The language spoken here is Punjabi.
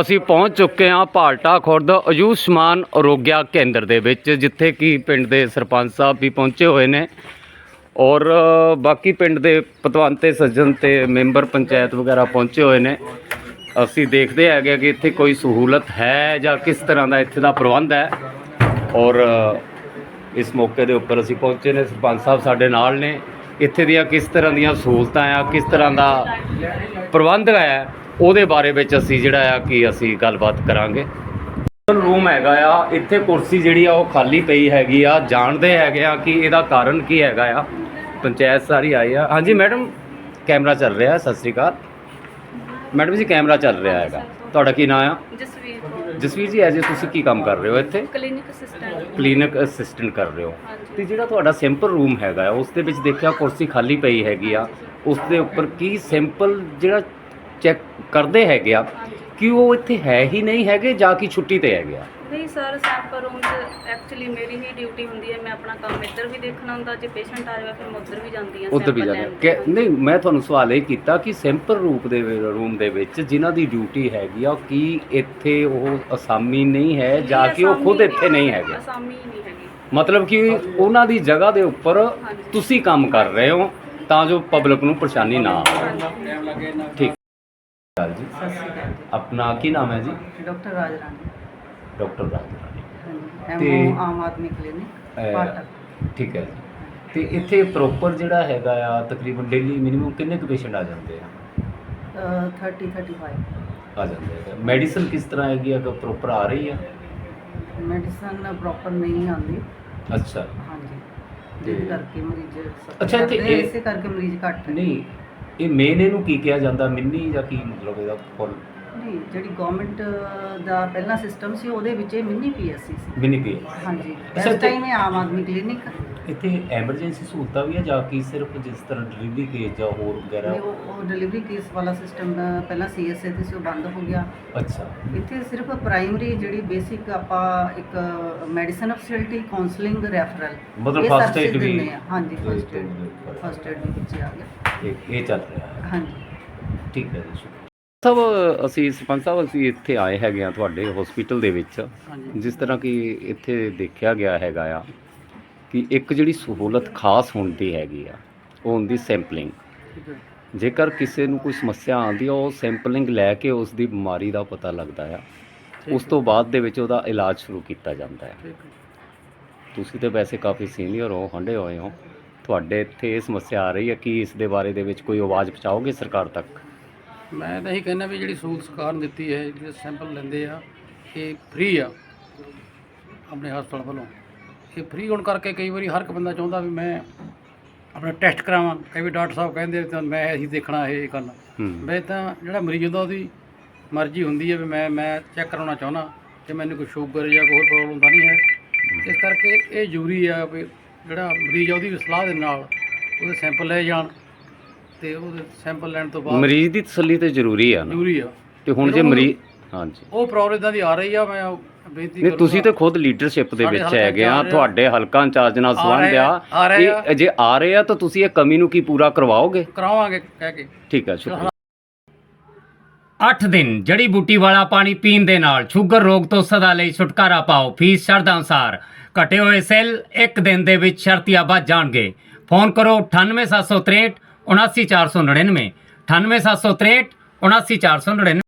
ਅਸੀਂ ਪਹੁੰਚ ਚੁੱਕੇ ਹਾਂ ਪਾਲਟਾ ਖੁਰਦ ਆਯੁਸ਼ਮਾਨ ਅਰੋਗਿਆ ਕੇਂਦਰ ਦੇ ਵਿੱਚ, ਜਿੱਥੇ ਕਿ ਪਿੰਡ ਦੇ ਸਰਪੰਚ ਸਾਹਿਬ ਵੀ ਪਹੁੰਚੇ ਹੋਏ ਨੇ। ਔਰ ਬਾਕੀ ਪਿੰਡ ਦੇ ਪਤਵੰਤੇ, ਸੱਜਣ ਤੇ ਮੈਂਬਰ ਪੰਚਾਇਤ ਵਗੈਰਾ ਪਹੁੰਚੇ ਹੋਏ ਨੇ। ਅਸੀਂ ਦੇਖਦੇ ਹੈਗੇ ਕਿ ਇੱਥੇ ਕੋਈ ਸਹੂਲਤ ਹੈ ਜਾਂ ਕਿਸ ਤਰ੍ਹਾਂ ਦਾ ਇੱਥੇ ਦਾ ਪ੍ਰਬੰਧ ਹੈ। ਔਰ ਇਸ ਮੌਕੇ ਦੇ ਉੱਪਰ ਅਸੀਂ ਪਹੁੰਚੇ ਨੇ। ਸਰਪੰਚ ਸਾਹਿਬ ਸਾਡੇ ਨਾਲ ਨੇ। ਇੱਥੇ ਦੀਆਂ ਕਿਸ ਤਰ੍ਹਾਂ ਦੀਆਂ ਸਹੂਲਤਾਂ ਆ, ਕਿਸ ਤਰ੍ਹਾਂ ਦਾ ਪ੍ਰਬੰਧ ਹੈ? ਉਹਦੇ ਬਾਰੇ ਵਿੱਚ ਅਸੀਂ ਜਿਹੜਾ ਆ ਕਿ ਅਸੀਂ ਗੱਲਬਾਤ ਕਰਾਂਗੇ। ਰੂਮ ਹੈਗਾ ਆ ਇੱਥੇ ਕੁਰਸੀ ਜਿਹੜੀ ਆ ਉਹ ਖਾਲੀ ਪਈ ਹੈਗੀ ਆ। ਜਾਣਦੇ ਹੈਗੇ ਆ ਕਿ ਇਹਦਾ ਕਾਰਨ ਕੀ ਹੈਗਾ ਆ। ਪੰਚਾਇਤ ਸਾਰੀ ਆਈ ਆ। ਹਾਂਜੀ ਮੈਡਮ ਕੈਮਰਾ ਚੱਲ ਰਿਹਾ ਸਤਿ ਸ੍ਰੀ ਅਕਾਲ। ਮੈਡਮ ਜੀ ਕੈਮਰਾ ਚੱਲ ਰਿਹਾ ਹੈਗਾ। ਤੁਹਾਡਾ ਕੀ ਨਾਮ ਆ? ਜਸਵੀਰ ਕੌਰ। ਜਸਵੀਰ ਜੀ ਐਜ ਤੁਸੀਂ ਕੀ ਕੰਮ ਕਰ ਰਹੇ ਹੋ ਇੱਥੇ? ਕਲੀਨਿਕ ਅਸਿਸਟੈਂਟ ਕਲੀਨਿਕ ਅਸਿਸਟੈਂਟ ਕਰ ਰਹੇ ਹੋ। ਤੇ ਜਿਹੜਾ ਤੁਹਾਡਾ ਸਿੰਪਲ ਰੂਮ ਹੈਗਾ ਉਸ ਦੇ ਵਿੱਚ ਦੇਖਿਆ ਕੁਰਸੀ ਖਾਲੀ ਪਈ ਹੈਗੀ ਆ। ਉਸ ਦੇ ਉੱਪਰ ਕੀ ਸਿੰਪਲ ਜਿਹੜਾ ਚੈੱਕ ਕਰਦੇ ਹੈਗੇ ਆ ਕਿ ਉਹ ਇੱਥੇ ਹੈ ਹੀ ਨਹੀਂ ਹੈਗੇ ਜਾਂ ਕਿ ਛੁੱਟੀ ਤੇ ਹੈਗੇ ਆ? ਨਹੀਂ ਸਰ ਸੈਂਪਲ ਰੂਮ 'ਚ ਐਕਚੁਅਲੀ ਮੇਰੀ ਹੀ ਡਿਊਟੀ ਹੁੰਦੀ ਹੈ ਮੈਂ ਆਪਣਾ ਕੰਮ ਇੱਧਰ ਵੀ ਦੇਖਣਾ ਹੁੰਦਾ ਜੇ ਪੇਸ਼ੈਂਟ ਆ ਜਾਵੇ ਫਿਰ ਮੈਂ ਉੱਧਰ ਵੀ ਜਾਂਦੀ ਹਾਂ ਉੱਧਰ ਵੀ sample ਜਾਂਦੇ ਲੈਣ। ਕਿ ਨਹੀਂ ਮੈਂ ਤੁਹਾਨੂੰ ਸਵਾਲ ਇਹ ਕੀਤਾ ਕਿ ਸਿੰਪਲ ਰੂਪ ਦੇ ਰੂਮ ਦੇ ਵਿੱਚ ਜਿਨ੍ਹਾਂ ਦੀ ਡਿਊਟੀ ਹੈਗੀ ਆ ਕੀ ਇੱਥੇ ਉਹ ਅਸਾਮੀ ਨਹੀਂ ਹੈ ਜਾਂ ਕਿ ਉਹ ਖੁਦ ਇੱਥੇ ਨਹੀਂ ਹੈਗੇ? ਅਸਾਮੀ ਨਹੀਂ ਹੈਗੀ। ਮਤਲਬ ਕਿ ਉਹਨਾਂ ਦੀ ਜਗ੍ਹਾ ਦੇ ਉੱਪਰ। ਤੁਸੀਂ ਕੰਮ ਕਰ ਰਹੇ ਹੋ ਤਾਂ ਜੋ ਪਬਲਿਕ ਨੂੰ ਪਰੇਸ਼ਾਨੀ ਨਾ ਆਵੇ। ਹਾਂਜੀ। ਠੀਕ। ਗੱਲ ਜੀ। ਆਪਣਾ ਕੀ ਨਾਮ ਹੈ ਜੀ? ਡਾਕਟਰ ਰਾਜ ਰਾਣੀ। ਡਾਕਟਰ ਰਾਜਰਾਣੀ ਹਾਂਜੀ ਤੇ- ਐਮਓ ਆਮ ਆਦਮੀ ਕਲੀਨਿਕ ਅਹ, ਪਾਟਕ ਠੀਕ ਹੈ ਜੀ। ਤੇ ਇੱਥੇ ਪ੍ਰੋਪਰ ਜਿਹੜਾ ਹੈਗਾ ਆ ਤਕਰੀਬਨ ਡੇਲੀ ਮਿਨੀਮਮ ਕਿੰਨੇ ਕੁ ਪੇਸ਼ੈਂਟ ਆ ਜਾਂਦੇ ਆ? ਅਹ 30 35 ਆ ਜਾਂਦੇ ਆ। ਮੈਡੀਸਨ ਕਿਸ ਤਰ੍ਹਾਂ ਹੈਗੀ ਆ? ਪ੍ਰੋਪਰ ਆ ਰਹੀ ਆ? ਮੈਡੀਸਨ ਪ੍ਰੋਪਰ ਨਹੀਂ ਆਉਂਦੀ। ਅੱਛਾ। ਹਾਂਜੀ। ਤੇ- ਕਰਕੇ ਮਰੀਜ਼ suffer ਅੱਛਾ, ਕਰਦੇ ਆ, ਇਹ- ਇਸੇ ਕਰਕੇ ਮਰੀਜ਼ ਘੱਟ ਹੈ ਨਹੀਂ ਇਹ ਮੇਨ ਇਹਨੂੰ ਕੀ ਕਿਹਾ ਜਾਂਦਾ? ਮਿੰਨੀ ਜਾਂ ਕੀ ਮਤਲਬ ਇਹਦਾ ਫੁੱਲ? ਨਹੀਂ ਜਿਹੜੀ ਗਵਰਨਮੈਂਟ ਦਾ ਪਹਿਲਾ ਸਿਸਟਮ ਸੀ ਉਹਦੇ ਵਿੱਚ ਇਹ ਮਿੰਨੀ ਪੀਐਸਸੀ ਸੀ। ਮਿੰਨੀ ਪੀ ਹਾਂਜੀ। ਅੱਛਾ, ਇਸ ਤੇ- ਟਾਈਮ ਇਹ ਆਮ ਆਦਮੀ ਕਲੀਨਿਕ ਇੱਥੇ ਐਮਰਜੈਂਸੀ ਸਹੂਲਤਾਂ ਵੀ ਆ ਜਾਂ ਕੀ ਸਿਰਫ ਜਿਸ ਤਰ੍ਹਾਂ ਡਿਲੀਵਰੀ ਕੇਸ ਜਾਂ ਹੋਰ ਵਗੈਰਾ? ਉਹ ਉਹ ਡਿਲੀਵਰੀ ਕੇਸ ਵਾਲਾ ਸਿਸਟਮ ਪਹਿਲਾਂ ਸੀਐਸਏ ਤੇ ਸੀ ਉਹ ਬੰਦ ਹੋ ਗਿਆ। ਅੱਛਾ। ਇੱਥੇ ਸਿਰਫ ਪ੍ਰਾਇਮਰੀ ਜਿਹੜੀ ਬੇਸਿਕ ਆਪਾਂ ਇੱਕ ਮੈਡੀਸਨ ਫੈਸਿਲਿਟੀ ਕਾਉਂਸਲਿੰਗ ਰੈਫਰਲ ਮਤਲਬ first aid ਵੀ ਹਾਂਜੀ ਦੇ ਫਸਟ ਏਡ ਦੇ। ਫਸਟ ਏਡ ਵੀ ਵਿੱਚ ਆ ਗਿਆ। ਇਹ ਇਹ ਚੱਲ ਰਿਹਾ ਹੈ। ਹਾਂਜੀ। ਠੀਕ ਹੈ ਜੀ ਸਭ ਅਸੀਂ ਸਰਪੰਚ ਸਾਹਿਬ ਅਸੀਂ ਇੱਥੇ ਆਏ ਹੈਗੇ ਆ ਤੁਹਾਡੇ ਹਸਪੀਟਲ ਦੇ ਵਿੱਚ। ਹਾਂਜੀ। ਜਿਸ ਤਰ੍ਹਾਂ ਕਿ ਇੱਥੇ ਦੇਖਿਆ ਗਿਆ ਹੈਗਾ ਆ ਕਿ ਇੱਕ ਜਿਹੜੀ ਸਹੂਲਤ ਖਾਸ ਹੁੰਦੀ ਹੈਗੀ ਆ ਉਹ ਹੁੰਦੀ ਸੈਂਪਲਿੰਗ। ਜੇਕਰ ਕਿਸੇ ਨੂੰ ਕੋਈ ਸਮੱਸਿਆ ਆਉਂਦੀ ਆ ਉਹ ਸੈਂਪਲਿੰਗ ਲੈ ਕੇ ਉਸ ਦੀ ਬਿਮਾਰੀ ਦਾ ਪਤਾ ਲੱਗਦਾ ਆ ਉਸ ਤੋਂ ਬਾਅਦ ਦੇ ਵਿੱਚ ਉਹਦਾ ਇਲਾਜ ਸ਼ੁਰੂ ਕੀਤਾ ਜਾਂਦਾ ਹੈ। ਤੁਸੀਂ ਤੇ ਵੈਸੇ ਕਾਫੀ ਸੀਨੀਅਰ ਹੋ ਹੰਡੇ ਹੋਏ ਹੋ। ਤੁਹਾਡੇ ਇੱਥੇ ਇਹ ਸਮੱਸਿਆ ਆ ਰਹੀ ਹੈ ਕਿ ਇਸ ਦੇ ਬਾਰੇ ਦੇ ਵਿੱਚ ਕੋਈ ਆਵਾਜ਼ ਪਹੁੰਚਾਓਗੇ ਸਰਕਾਰ ਤੱਕ? ਮੈਂ ਤਾਂ ਇਹੀ ਕਹਿੰਦਾ ਵੀ ਜਿਹੜੀ ਸਹੂਲਤ ਸਰਕਾਰ ਨੇ ਦਿੱਤੀ ਹੈ ਜਿਹੜੇ ਸੈਂਪਲ ਲੈਂਦੇ ਆ ਇਹ ਫ੍ਰੀ ਆ ਆਪਣੇ ਹਸਪਤਾਲ ਵੱਲੋਂ। ਇਹ ਫ੍ਰੀ ਹੋਣ ਕਰਕੇ ਕਈ ਵਾਰੀ ਹਰ ਇੱਕ ਬੰਦਾ ਚਾਹੁੰਦਾ ਵੀ ਮੈਂ ਆਪਣਾ ਟੈਸਟ ਕਰਾਵਾਂ। ਕਈ ਵਾਰੀ ਡਾਕਟਰ ਸਾਹਿਬ ਕਹਿੰਦੇ ਤੁਹਾਨੂੰ ਮੈਂ ਅਸੀਂ ਦੇਖਣਾ ਇਹ ਕਰਨਾ। ਮੈਂ ਤਾਂ ਜਿਹੜਾ ਮਰੀਜ਼ ਹੁੰਦਾ ਉਹਦੀ ਮਰਜ਼ੀ ਹੁੰਦੀ ਹੈ ਵੀ ਮੈਂ ਮੈਂ ਚੈੱਕ ਕਰਾਉਣਾ ਚਾਹੁੰਦਾ ਕਿ ਮੈਨੂੰ ਕੋਈ ਸ਼ੂਗਰ ਜਾਂ ਕੋਈ ਹੋਰ ਪ੍ਰੋਬਲਮ ਤਾਂ ਨਹੀਂ ਹੈ। ਇਸ ਕਰਕੇ ਇਹ ਜ਼ਰੂਰੀ ਆ ਵੀ ਜਿਹੜਾ ਮਰੀਜ਼ ਆ ਉਹਦੀ ਵੀ ਸਲਾਹ ਦੇ ਨਾਲ ਉਹਦੇ ਸੈਂਪਲ ਲਏ ਜਾਣ ਤੇ ਉਹਦੇ ਸੈਂਪਲ ਲੈਣ ਤੋਂ ਬਾਅਦ ਮਰੀਜ਼ ਦੀ ਤਸੱਲੀ ਤੇ ਜ਼ਰੂਰੀ ਆ ਨਾ। ਜ਼ਰੂਰੀ ਆ। ਤੇ ਹੁਣ ਜੇ ਮਰੀਜ਼ ਹਾਂਜੀ। ਉਹ ਪ੍ਰੋਬਲਮ ਇਦਾਂ ਦੀ ਆ ਰਹੀ ਆ ਮੈਂ ਬੇਨਤੀ ਨਹੀਂ ਤੁਸੀਂ ਤੇ। ਖੁਦ ਲੀਡਰਸ਼ਿਪ ਦੇ ਵਿੱਚ ਹੈਗੇ ਆ ਆ। ਤੁਹਾਡੇ ਹਲਕਾ ਇੰਚਾਰਜ ਨਾਲ ਆ ਸੰਬੰਧ ਆ, ਆ ਆ ਆ। ਇਹ ਜੇ ਆ ਰਹੇ ਆ ਤਾਂ ਤੁਸੀਂ ਇਹ ਕਮੀ ਨੂੰ ਕੀ ਪੂਰਾ ਕਰਵਾਓਗੇ? ਕਰਾਵਾਂਗੇ ਕਹਿ ਕੇ। ਠੀਕ ਹੈ ਸ਼ੁਕਰੀਆ। 8 ਦਿਨ ਜੜੀ ਬੂਟੀ ਵਾਲਾ ਪਾਣੀ ਪੀਣ ਦੇ ਨਾਲ ਸ਼ੂਗਰ ਰੋਗ ਤੋਂ ਸਦਾ ਲਈ ਛੁਟਕਾਰਾ ਪਾਓ ਫੀਸ ਸ਼ਰਤਾਂ ਅਨੁਸਾਰ। ਘਟੇ ਹੋਏ ਸੈੱਲ ਇੱਕ ਦਿਨ ਦੇ ਵਿੱਚ ਸ਼ਰਤੀਆ ਵੱਧ ਜਾਣਗੇ। ਫੋਨ ਕਰੋ 98763 79499 98763 79499